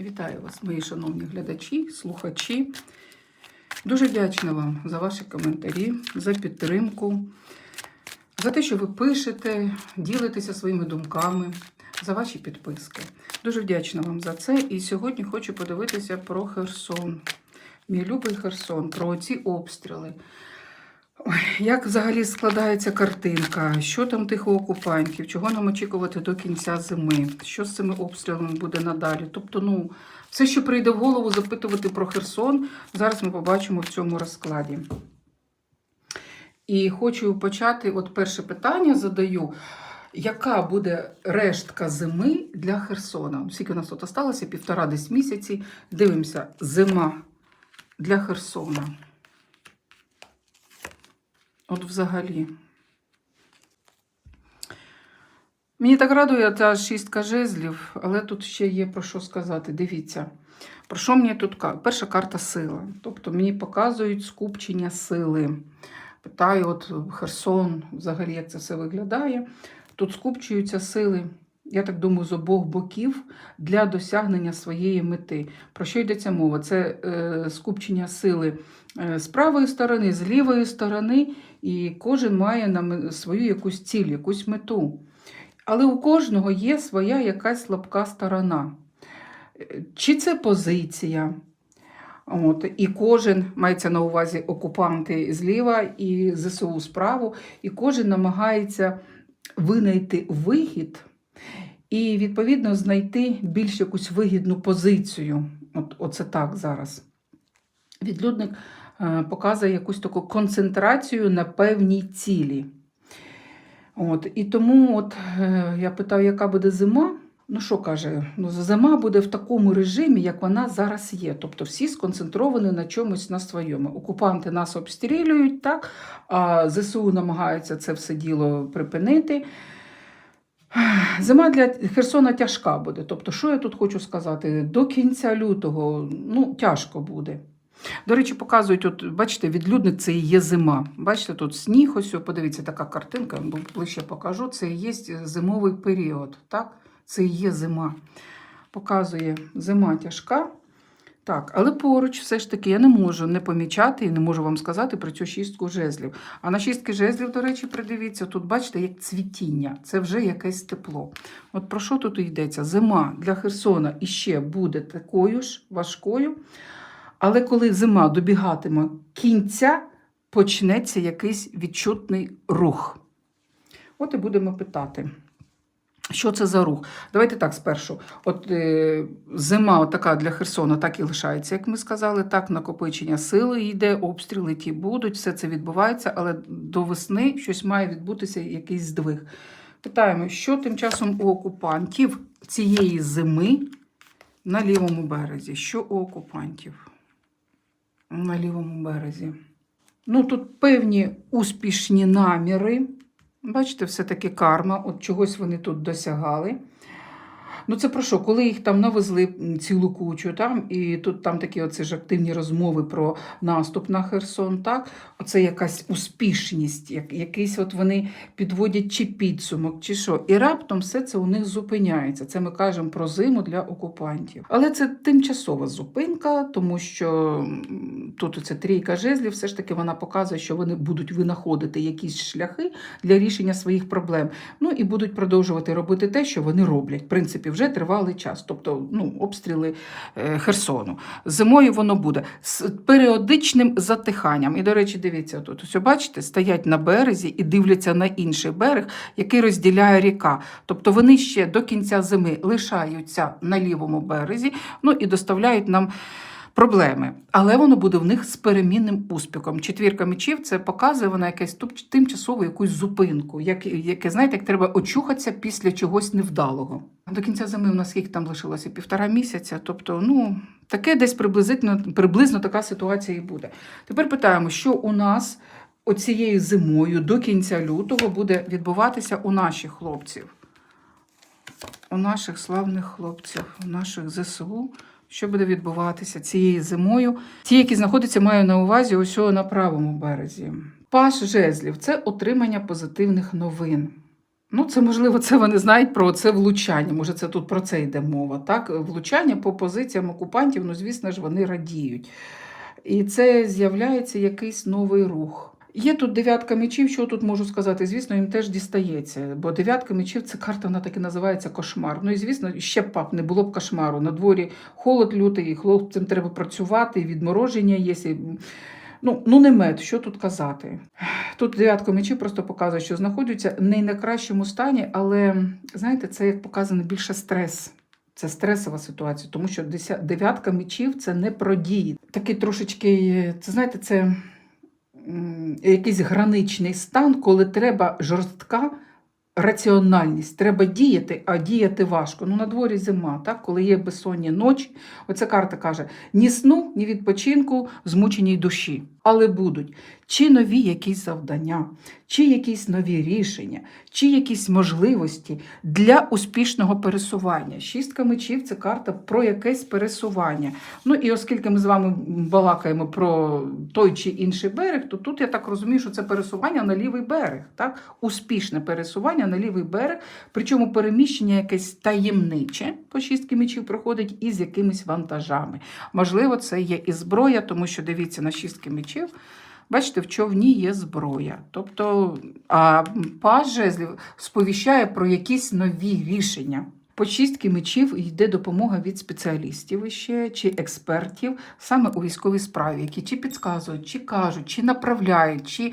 Вітаю вас, мої шановні глядачі, слухачі. Дуже вдячна вам за ваші коментарі, за підтримку, за те, що ви пишете, ділитеся своїми думками, за ваші підписки. Дуже вдячна вам за це. І сьогодні хочу подивитися про Херсон. Мій любий Херсон, про ці обстріли. Як взагалі складається картинка? Що там тих окупантів? Чого нам очікувати до кінця зими? Що з цими обстрілами буде надалі? Тобто, ну, все, що прийде в голову запитувати про Херсон, зараз ми побачимо в цьому розкладі. І хочу почати, от перше питання задаю. Яка буде рештка зими для Херсона? Скільки у нас тут осталося? Півтора десь місяці. Дивимося, зима для Херсона. От взагалі. Мені так радує та шістка жезлів, але тут ще є про що сказати. Дивіться. Про що мені тут перша карта сила. Тобто мені показують скупчення сили. Питаю, от Херсон, взагалі, як це все виглядає. Тут скупчуються сили, я так думаю, з обох боків для досягнення своєї мети. Про що йдеться мова? Це е, скупчення сили е, з правої сторони, з лівої сторони, і кожен має на свою якусь ціль, якусь мету. Але у кожного є своя якась слабка сторона. Чи це позиція? От, і кожен мається на увазі окупанти зліва і ЗСУ справу, і кожен намагається винайти вихід і, відповідно, знайти більш якусь вигідну позицію. От, оце так зараз. Відлюдник показує якусь таку концентрацію на певній цілі. От, і тому от, е, я питаю, яка буде зима? Ну, що каже, ну, зима буде в такому режимі, як вона зараз є. Тобто всі сконцентровані на чомусь на своєму. Окупанти нас обстрілюють, так, а ЗСУ намагаються це все діло припинити. Зима для Херсона тяжка буде. Тобто, що я тут хочу сказати? До кінця лютого ну, тяжко буде. До речі, показують, от, бачите, відлюдник це і є зима. Бачите, тут сніг, ось, подивіться, така картинка, бо ближче покажу. Це і є зимовий період. Так? Це і є зима. Показує зима тяжка. Так, але поруч все ж таки я не можу не помічати і не можу вам сказати про цю шістку жезлів. А на шістки жезлів, до речі, придивіться, тут бачите, як цвітіння, це вже якесь тепло. От про що тут йдеться? Зима для Херсона іще буде такою ж важкою. Але коли зима добігатиме кінця, почнеться якийсь відчутний рух. От і будемо питати. Що це за рух? Давайте так спершу. От е, зима от така для Херсона так і лишається, як ми сказали. Так, накопичення сили йде, обстріли ті будуть, все це відбувається, але до весни щось має відбутися, якийсь здвиг. Питаємо, що тим часом у окупантів цієї зими на лівому березі? Що у окупантів на лівому березі? Ну, тут певні успішні наміри. Бачите, все-таки карма, от чогось вони тут досягали. Ну, це про що? Коли їх там навезли цілу кучу, там, і тут там такі оце ж активні розмови про наступ на Херсон, так? Оце якась успішність, як, якийсь от вони підводять чи підсумок, чи що. І раптом все це у них зупиняється. Це ми кажемо про зиму для окупантів. Але це тимчасова зупинка, тому що тут оця трійка жезлів, все ж таки вона показує, що вони будуть винаходити якісь шляхи для рішення своїх проблем. Ну і будуть продовжувати робити те, що вони роблять. В принципі, вже тривалий час, тобто ну, обстріли е, Херсону. Зимою воно буде з періодичним затиханням. І, до речі, дивіться, тут ось бачите, стоять на березі і дивляться на інший берег, який розділяє ріка. Тобто вони ще до кінця зими лишаються на лівому березі, ну і доставляють нам. Проблеми, але воно буде в них з перемінним успіхом. Четвірка мечів це показує вона якесь тимчасову якусь зупинку, як, яке, знаєте, як треба очухатися після чогось невдалого. До кінця зими у нас скільки там лишилося півтора місяця. Тобто, ну таке десь приблизно, приблизно така ситуація і буде. Тепер питаємо, що у нас оцією зимою до кінця лютого буде відбуватися у наших хлопців, у наших славних хлопців, у наших ЗСУ. Що буде відбуватися цією зимою? Ті, які знаходяться, маю на увазі ось на правому березі. Паш жезлів це отримання позитивних новин. Ну, це можливо, це вони знають про це влучання. Може, це тут про це йде мова. Так? Влучання по позиціям окупантів, ну, звісно ж, вони радіють. І це з'являється якийсь новий рух. Є тут дев'ятка мечів, що тут можу сказати? Звісно, їм теж дістається, бо дев'ятка мечів це карта, вона так і називається кошмар. Ну і звісно, ще б пап не було б кошмару. На дворі холод лютий, хлопцям треба працювати, відмороження є. Ну, ну не мед, що тут казати. Тут дев'ятка мечів просто показує, що знаходяться не в найкращому стані, але знаєте, це як показано більше стрес. Це стресова ситуація, тому що дев'ятка мечів це не про дії. Такий трошечки, це знаєте, це якийсь граничний стан, коли треба жорстка раціональність. Треба діяти, а діяти важко. Ну, на дворі зима, так? коли є безсонні ночі. Оця карта каже: ні сну, ні відпочинку, змученій душі. Але будуть чи нові якісь завдання, чи якісь нові рішення, чи якісь можливості для успішного пересування. Шістка мечів це карта про якесь пересування. Ну і оскільки ми з вами балакаємо про той чи інший берег, то тут я так розумію, що це пересування на лівий берег. Так? Успішне пересування на лівий берег, причому переміщення якесь таємниче по шістки мечів проходить із якимись вантажами. Можливо, це є і зброя, тому що дивіться на шістки мечів. Бачите, в човні є зброя. Тобто, а паж жезлів сповіщає про якісь нові рішення. По чистки мечів йде допомога від спеціалістів ще, чи експертів саме у військовій справі, які чи підказують, чи кажуть, чи направляють, чи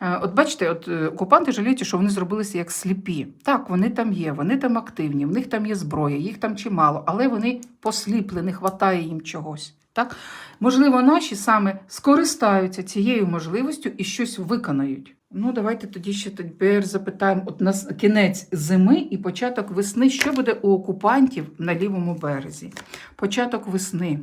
Е, От бачите, от е, окупанти жаліють, що вони зробилися як сліпі. Так, вони там є, вони там активні, в них там є зброя, їх там чимало, але вони посліпли, не вистачає їм чогось. Так? Можливо, наші саме скористаються цією можливістю і щось виконають. Ну, давайте тоді ще тепер запитаємо: от на кінець зими і початок весни, що буде у окупантів на лівому березі? Початок весни.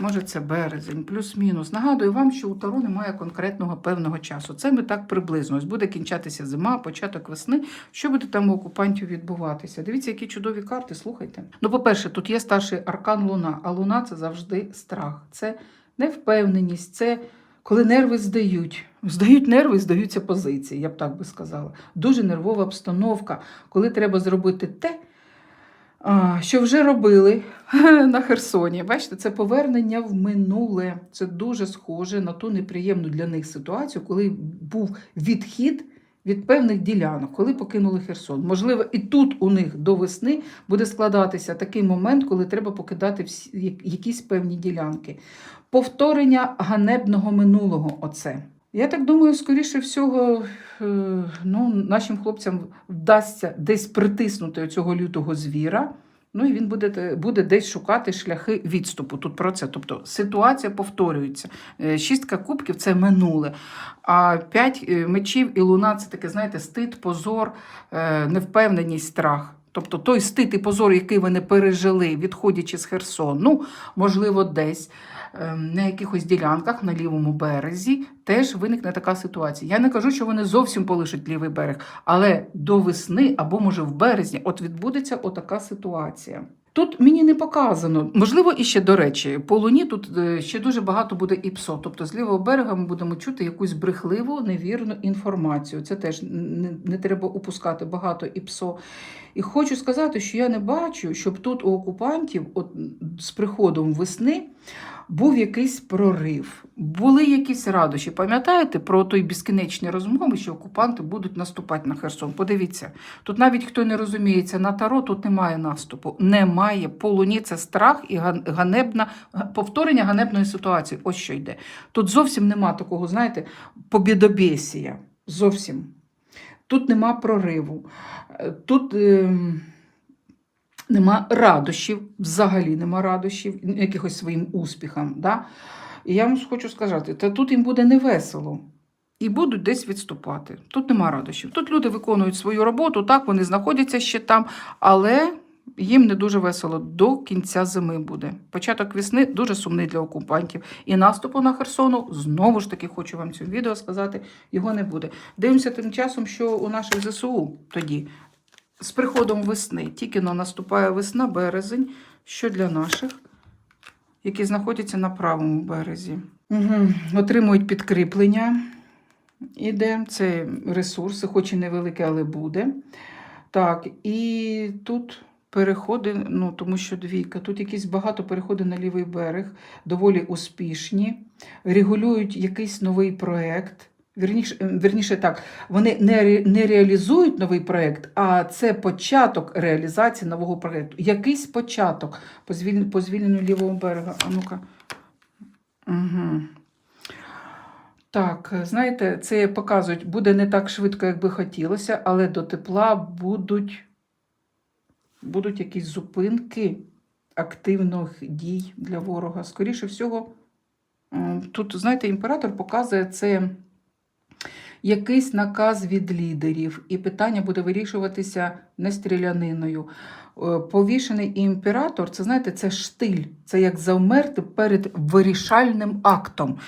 Може, це березень, плюс-мінус. Нагадую вам, що у Таро немає конкретного певного часу. Це ми так приблизно. Ось буде кінчатися зима, початок весни. Що буде там у окупантів відбуватися? Дивіться, які чудові карти, слухайте. Ну, по-перше, тут є старший аркан Луна, а Луна це завжди страх. Це невпевненість, це коли нерви здають. Здають нерви, здаються позиції, я б так би сказала. Дуже нервова обстановка, коли треба зробити те, що вже робили на Херсоні. Бачите, це повернення в минуле. Це дуже схоже на ту неприємну для них ситуацію, коли був відхід від певних ділянок, коли покинули Херсон. Можливо, і тут у них до весни буде складатися такий момент, коли треба покидати всі, якісь певні ділянки. Повторення ганебного минулого. Оце. Я так думаю, скоріше всього, е, ну, нашим хлопцям вдасться десь притиснути цього лютого звіра. Ну і він буде, буде десь шукати шляхи відступу. Тут про це. Тобто ситуація повторюється. Е, Шістка кубків це минуле. А п'ять е, мечів і луна це таке, знаєте, стид, позор, невпевненість, страх. Тобто той стид і позор, який вони пережили, відходячи з Херсону, ну, можливо, десь на якихось ділянках на лівому березі теж виникне така ситуація. Я не кажу, що вони зовсім полишать лівий берег, але до весни або, може, в березні, от відбудеться отака ситуація. Тут мені не показано. Можливо, і ще до речі, по луні тут е, ще дуже багато буде іпсо. Тобто з лівого берега ми будемо чути якусь брехливу, невірну інформацію. Це теж не, не треба упускати багато іпсо. І хочу сказати, що я не бачу, щоб тут у окупантів, от з приходом весни, був якийсь прорив, були якісь радощі. Пам'ятаєте про той безкінечні розмови, що окупанти будуть наступати на Херсон? Подивіться, тут навіть хто не розуміється на таро, тут немає наступу. Немає. По це страх і ган- ганебна повторення ганебної ситуації. Ось що йде. Тут зовсім нема такого, знаєте, побідобєсія. Зовсім. Тут нема прориву. Е, Тут. ем, Нема радощів, взагалі нема радощів, якихось своїм успіхам. Да? І я вам хочу сказати, та тут їм буде невесело. І будуть десь відступати. Тут нема радощів. Тут люди виконують свою роботу, так, вони знаходяться ще там, але їм не дуже весело. До кінця зими буде. Початок весни дуже сумний для окупантів. І наступу на Херсону, знову ж таки, хочу вам цим відео сказати, його не буде. Дивимося тим часом, що у наших ЗСУ тоді. З приходом весни, тільки но наступає весна, березень, що для наших, які знаходяться на правому березі. Угу. Отримують підкріплення. Іде це ресурси, хоч і невелике, але буде. Так, і тут переходи, ну тому що двійка, тут якісь багато переходи на лівий берег, доволі успішні, регулюють якийсь новий проєкт. Вірніше, ем, вірніше так, вони не, не реалізують новий проєкт, а це початок реалізації нового проєкту. Якийсь початок по, звіль... по звільненню лівого берега. А ну-ка. Угу. Так, знаєте, це показують, буде не так швидко, як би хотілося, але до тепла будуть, будуть якісь зупинки активних дій для ворога. Скоріше всього, тут, знаєте, імператор показує це якийсь наказ від лідерів, і питання буде вирішуватися не стріляниною. Е, Повішений імператор, це знаєте, це штиль, це як завмерти перед вирішальним актом.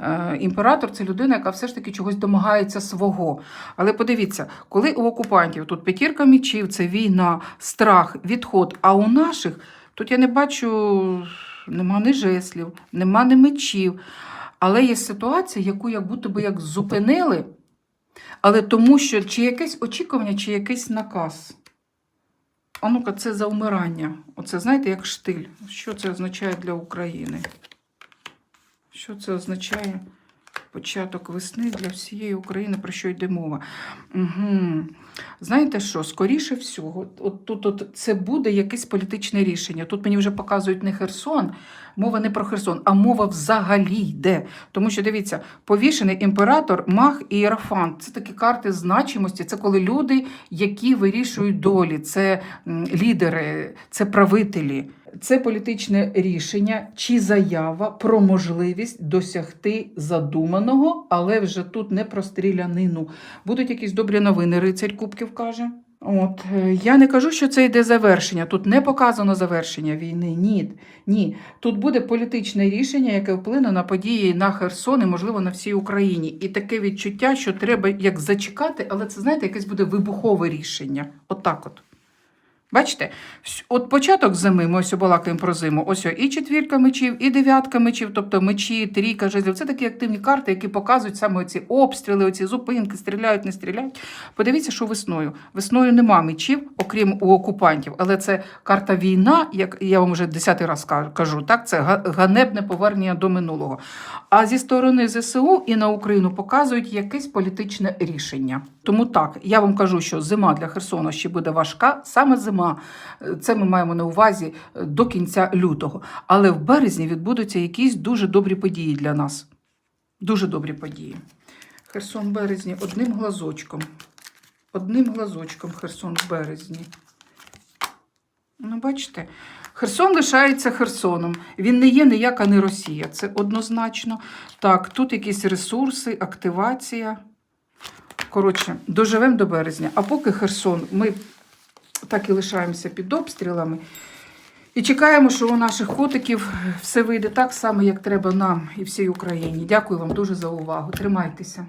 Е, Імператор це людина, яка все ж таки чогось домагається свого. Але подивіться, коли у окупантів тут п'ятірка мічів, це війна, страх, відход. А у наших тут я не бачу нема ні жеслів, нема ні мечів. Але є ситуація, яку як будто би як зупинили, але тому що чи якесь очікування, чи якийсь наказ. А ну-ка, це завмирання. Оце, знаєте, як штиль. Що це означає для України? Що це означає початок весни для всієї України, про що йде мова? Угу. Знаєте що, скоріше всього, от тут от, це буде якесь політичне рішення. Тут мені вже показують не Херсон, мова не про Херсон, а мова взагалі йде. Тому що дивіться, повішений імператор, мах і Єрофант. Це такі карти значимості. Це коли люди, які вирішують долі, це лідери, це правителі. Це політичне рішення чи заява про можливість досягти задуманого, але вже тут не про стрілянину. Будуть якісь добрі новини, рицарь Кубків каже. От е, я не кажу, що це йде завершення. Тут не показано завершення війни. Ні, ні. Тут буде політичне рішення, яке вплине на події на Херсон і, можливо, на всій Україні. І таке відчуття, що треба як зачекати, але це знаєте, якесь буде вибухове рішення. Отак от. Бачите, от початок зими, ми ось балакаємо про зиму, ось і четвірка мечів, і дев'ятка мечів, тобто мечі, трійка жезлів. Це такі активні карти, які показують саме ці обстріли, оці зупинки, стріляють, не стріляють. Подивіться, що весною. Весною нема мечів, окрім у окупантів, але це карта війна, як я вам вже десятий раз кажу, так це ганебне повернення до минулого. А зі сторони ЗСУ і на Україну показують якесь політичне рішення. Тому так, я вам кажу, що зима для Херсону ще буде важка, саме зима. Е, Це ми маємо на увазі е, до кінця лютого. Але в березні відбудуться якісь дуже добрі події для нас. Дуже добрі події. Херсон в березні одним глазочком. Одним глазочком Херсон в березні. Ну, бачите, Херсон лишається Херсоном. Він не є ніяка не Росія. Це однозначно. Так, тут якісь ресурси, активація. Коротше, доживемо до березня. А поки Херсон, ми так і лишаємося під обстрілами. І чекаємо, що у наших котиків все вийде так само, як треба нам і всій Україні. Дякую вам дуже за увагу. Тримайтеся.